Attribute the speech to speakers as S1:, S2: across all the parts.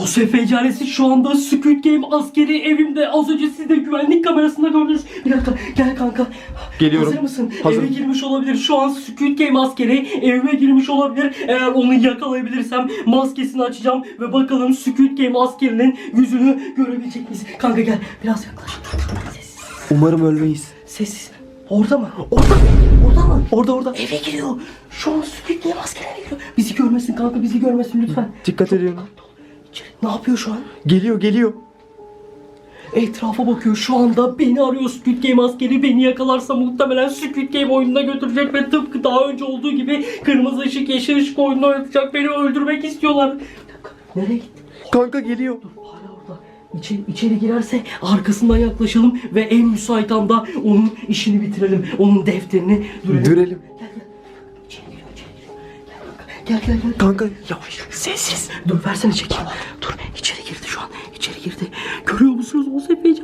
S1: Yusuf Ecaresi şu anda Squid Game askeri evimde. Az önce siz de güvenlik kamerasında gördünüz. Bir dakika gel kanka.
S2: Geliyorum.
S1: Hazır mısın?
S2: Hazırım.
S1: Eve girmiş olabilir. Şu an Squid Game askeri evime girmiş olabilir. Eğer onu yakalayabilirsem maskesini açacağım ve bakalım Squid Game askerinin yüzünü görebilecek miyiz? Kanka gel biraz yaklaş. Sessiz.
S2: Umarım ölmeyiz.
S1: Sessiz. Orada mı? Orada. Orada mı?
S2: Orada orada.
S1: Eve giriyor. Şu an Squid Game askeri eve giriyor. Bizi görmesin kanka bizi görmesin lütfen.
S2: Dikkat edin.
S1: Ne yapıyor şu an?
S2: Geliyor geliyor.
S1: Etrafa bakıyor şu anda beni arıyor Squid Game askeri beni yakalarsa muhtemelen Squid Game oyununa götürecek ve tıpkı daha önce olduğu gibi kırmızı ışık yeşil ışık oyununa oynatacak beni öldürmek istiyorlar. Bir dakika, Nereye gitti?
S2: Kanka geliyor.
S1: Hala orada. İçeri, içeri girerse arkasından yaklaşalım ve en müsait anda onun işini bitirelim. Onun defterini dürelim.
S2: Dürelim.
S1: Gel gel. Gel kanka. Gel gel.
S2: Kanka
S1: Yavaş sessiz. Dur versene çekeyim. Dur içeri girdi şu an. İçeri girdi. Görüyor musunuz o sefer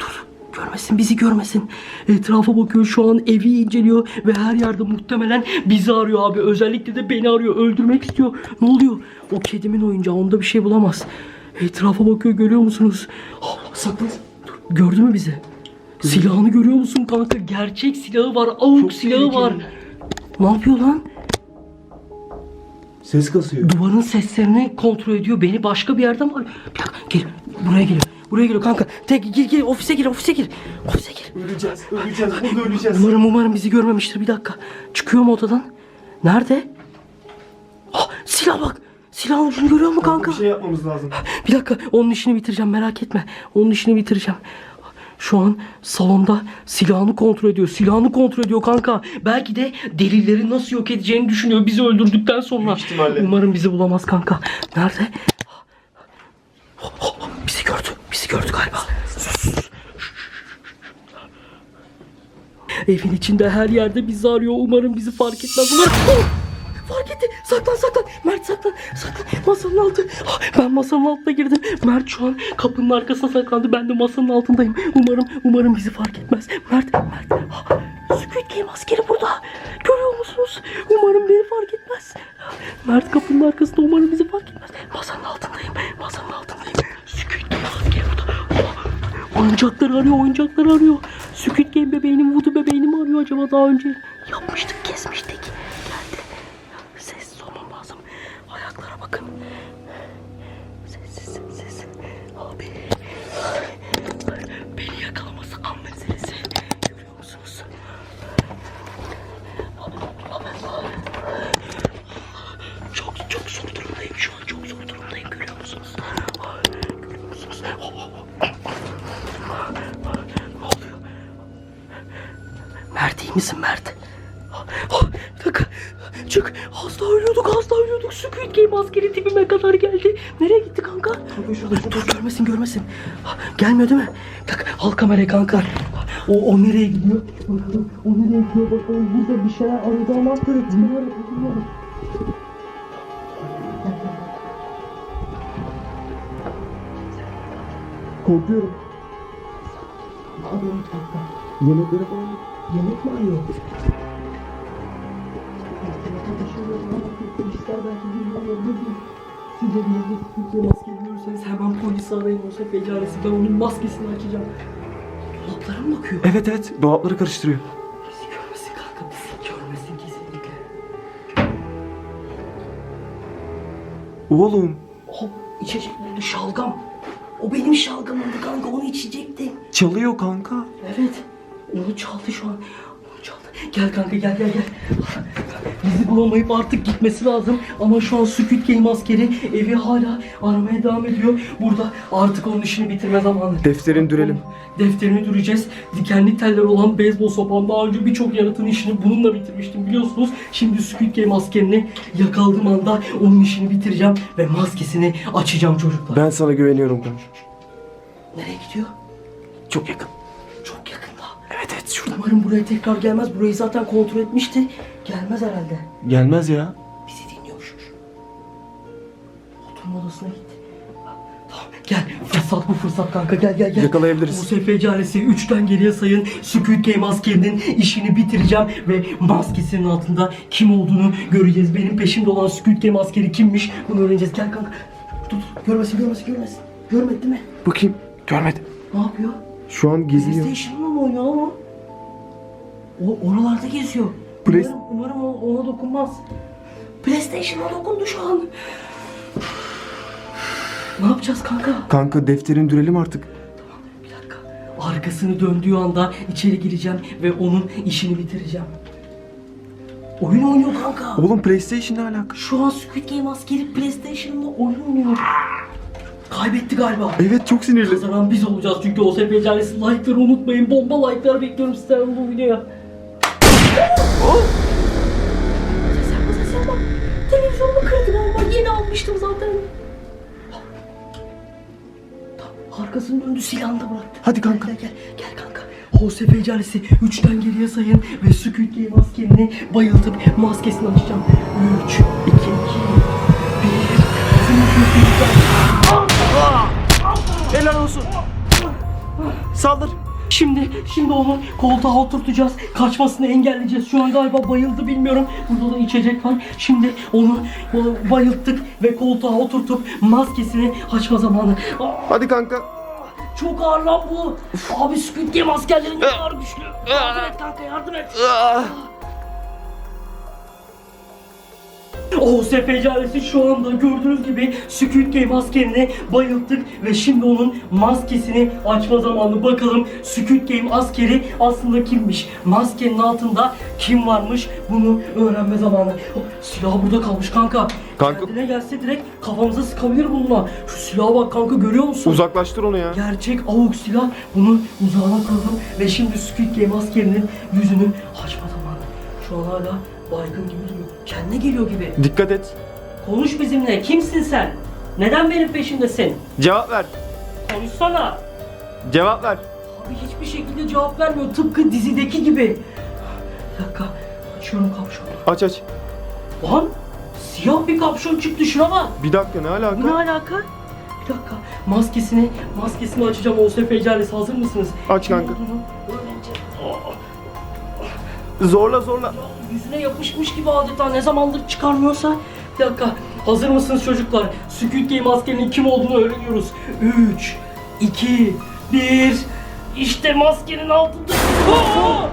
S1: Dur. Görmesin bizi görmesin. Etrafa bakıyor şu an evi inceliyor ve her yerde muhtemelen bizi arıyor abi. Özellikle de beni arıyor. Öldürmek istiyor. Ne oluyor? O kedimin oyuncağı onda bir şey bulamaz. Etrafa bakıyor görüyor musunuz? Ah, saklan. Dur. Gördü mü bizi? Silahını görüyor musun kanka? Gerçek silahı var. Avuk silahı var. Ne yapıyor lan?
S2: Ses kasıyor.
S1: Duvarın seslerini kontrol ediyor. Beni başka bir yerden var. Bir dakika gel. Buraya geliyor. Buraya geliyor kanka. Tek gir gir ofise gir ofise gir. Ofise gir.
S2: Öleceğiz. Öleceğiz. Burada öleceğiz.
S1: Umarım umarım bizi görmemiştir. Bir dakika. Çıkıyor mu odadan? Nerede? Ah, silah bak. Silahın ucunu görüyor mu kanka?
S2: Bir şey yapmamız lazım.
S1: Bir dakika onun işini bitireceğim merak etme. Onun işini bitireceğim. Şu an salonda silahını kontrol ediyor. Silahını kontrol ediyor kanka. Belki de delilleri nasıl yok edeceğini düşünüyor bizi öldürdükten sonra. Umarım bizi bulamaz kanka. Nerede? Bizi gördü. Bizi gördü galiba. Evin içinde her yerde bizi arıyor. Umarım bizi fark etmez. Umarım... Fark etti. Saklan saklan. Mert saklan. Saklan. Masanın altı. Ah, Ben masanın altına girdim. Mert şu an kapının arkasına saklandı. Ben de masanın altındayım. Umarım umarım bizi fark etmez. Mert Mert. Ah, Squid Game askeri burada. Görüyor musunuz? Umarım beni fark etmez. Mert kapının arkasında umarım bizi fark etmez. Masanın altındayım. Masanın altındayım. Squid Game askeri burada. Ah, Oyuncakları arıyor, oyuncakları arıyor. Squid Game bebeğini, Voodoo bebeğini mi arıyor acaba daha önce? Yapmıştık, kesmiştik. Game askeri tipime kadar geldi. Nereye gitti kanka? Dur, dur görmesin görmesin. Ah, Gelmiyor değil mi? Dakika. Al kamerayı kanka. O, o nereye gidiyor? Bakalım. O nereye gidiyor bakalım. Burada bir şeyler arıyor ama bilmiyorum. bilmiyorum.
S2: Korkuyorum.
S1: Kanka?
S2: Yemekleri falan.
S1: Yemek mi arıyor? Siz de bir yerde Türkiye maske görürseniz hemen polisi arayın. O sefer becaresi ben onun maskesini açacağım. Dolaplara mı bakıyor?
S2: Evet evet. Dolapları karıştırıyor.
S1: Bizi görmesin kanka bizi görmesin kesinlikle.
S2: Oğlum.
S1: O içecek buldu şalgam. O benim şalgamımdı kanka onu içecektim.
S2: Çalıyor kanka.
S1: Evet. Onu çaldı şu an. Gel kanka gel gel gel. Bizi bulamayıp artık gitmesi lazım. Ama şu an Squid Game askeri evi hala aramaya devam ediyor. Burada artık onun işini bitirme zamanı.
S2: Defterini dürelim.
S1: Defterini düreceğiz. Dikenli teller olan beyzbol sopam daha önce birçok yaratığın işini bununla bitirmiştim biliyorsunuz. Şimdi Squid Game askerini yakaladığım anda onun işini bitireceğim ve maskesini açacağım çocuklar.
S2: Ben sana güveniyorum kanka.
S1: Nereye gidiyor?
S2: Çok yakın.
S1: Umarım buraya tekrar gelmez. Burayı zaten kontrol etmişti. Gelmez herhalde.
S2: Gelmez ya.
S1: Bizi dinliyor. Oturma odasına. Tamam gel. Fırsat bu fırsat kanka gel gel gel.
S2: Yakalayabiliriz.
S1: Bu sefecaresi 3'ten geriye sayın. Squid Game askerinin işini bitireceğim ve maskesinin altında kim olduğunu göreceğiz. Benim peşimde olan Squid Game askeri kimmiş bunu öğreneceğiz. Gel kanka. Dur görmesin görmesin görmesin. Görmedi değil mi?
S2: Bakayım. Görmedim.
S1: Ne yapıyor?
S2: Şu an geziyor.
S1: PlayStation'la mı oynuyor ama? O oralarda geziyor.
S2: Play-
S1: Umarım, umarım o- ona dokunmaz. PlayStation'a dokundu şu an. Ne yapacağız kanka?
S2: Kanka defterini dürelim artık.
S1: Bir dakika. Arkasını döndüğü anda içeri gireceğim ve onun işini bitireceğim. Oyun oynuyor kanka.
S2: Oğlum PlayStation ne alaka?
S1: Şu an Squid Game askeri PlayStation'da oyun oynuyor. Kaybetti galiba.
S2: Evet çok sinirli.
S1: Kazanan biz olacağız çünkü o sefercanesi like'ları unutmayın. Bomba like'lar bekliyorum sizden bu videoya. Ses yapma ses yapma. Televizyonumu kırdı galiba. Yeni almıştım zaten. Arkasını döndü silahını da bıraktı.
S2: Hadi kanka.
S1: Gel gel gel kanka. Jose Fecaresi 3'ten geriye sayın ve Squid Game askerini bayıltıp maskesini açacağım. 3, 2, 2, 1.
S2: Helal olsun. Saldır.
S1: Şimdi, şimdi onu koltuğa oturtacağız. Kaçmasını engelleyeceğiz. Şu an galiba bayıldı bilmiyorum. Burada da içecek var. Şimdi onu, onu bayılttık ve koltuğa oturtup maskesini açma zamanı. Aa,
S2: Hadi kanka.
S1: çok ağır lan bu. Abi Squid Game askerleri ne kadar güçlü. Yardım et kanka yardım et. O sefercaresi şu anda gördüğünüz gibi Squid Game askerini bayılttık ve şimdi onun maskesini açma zamanı. Bakalım Squid Game askeri aslında kimmiş? Maskenin altında kim varmış? Bunu öğrenme zamanı. Oh, silah burada kalmış kanka.
S2: Kanka-
S1: Kendine gelse direkt kafamıza sıkabilir bununla. Şu silaha bak kanka görüyor musun?
S2: Uzaklaştır onu ya.
S1: Gerçek avuk silah bunu uzağına koydum ve şimdi Squid Game askerinin yüzünü açma zamanı. Şu an hala baygın gibi duruyor. Kendine geliyor gibi.
S2: Dikkat et.
S1: Konuş bizimle. Kimsin sen? Neden benim peşindesin?
S2: Cevap ver.
S1: Konuşsana.
S2: Cevap ver.
S1: Abi hiçbir şekilde cevap vermiyor. Tıpkı dizideki gibi. Bir dakika. Açıyorum kapşonu.
S2: Aç aç.
S1: Lan siyah bir kapşon çıktı şuna bak.
S2: Bir dakika ne
S1: Bu ne
S2: alaka?
S1: alaka? Bir dakika. Maskesini, maskesini açacağım. O sefercaresi hazır mısınız?
S2: Aç
S1: Kim
S2: kanka.
S1: olduğunu.
S2: Zorla zorla.
S1: Yüzüne yapışmış gibi adeta ne zamandır çıkarmıyorsa. Bir dakika. Hazır mısınız çocuklar? Squid Game askerinin kim olduğunu öğreniyoruz. 3, 2, 1. İşte maskenin altında. Aa!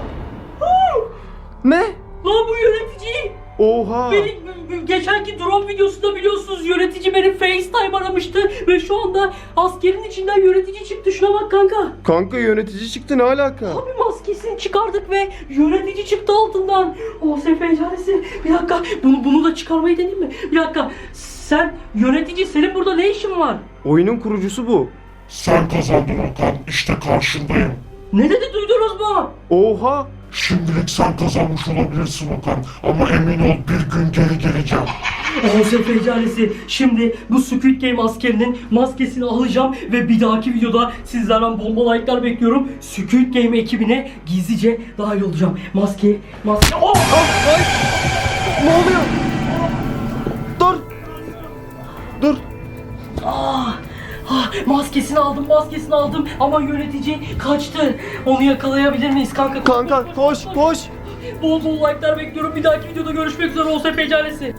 S2: Ne?
S1: Lan bu yönetici.
S2: Oha.
S1: Beni geçenki drone videosunda biliyorsunuz yönetici beni FaceTime aramıştı ve şu anda askerin içinden yönetici çıktı. Şuna bak kanka.
S2: Kanka yönetici çıktı ne alaka?
S1: Abi maskesini çıkardık ve yönetici çıktı altından. O sefercaresi. Bir dakika bunu bunu da çıkarmayı deneyeyim mi? Bir dakika. Sen yönetici senin burada ne işin var?
S2: Oyunun kurucusu bu.
S3: Sen kazandın Okan, işte karşındayım.
S1: Ne dedi duydunuz mu?
S2: Oha.
S3: Şimdilik sen kazanmış olabilirsin Okan ama emin ol bir gün geri geleceğim.
S1: O sefercaresi. Şimdi bu Squid Game askerinin maskesini alacağım ve bir dahaki videoda sizlerden bomba like'lar bekliyorum. Squid Game ekibine gizlice dahil olacağım. Maske, maske. Oh!
S2: Ne oluyor? Dur. Dur.
S1: Ah, ah, maskesini aldım, maskesini aldım ama yönetici kaçtı. Onu yakalayabilir miyiz kanka?
S2: Kanka koş koş.
S1: Bol bol like'lar bekliyorum. Bir dahaki videoda görüşmek üzere. Olsa pecaresi.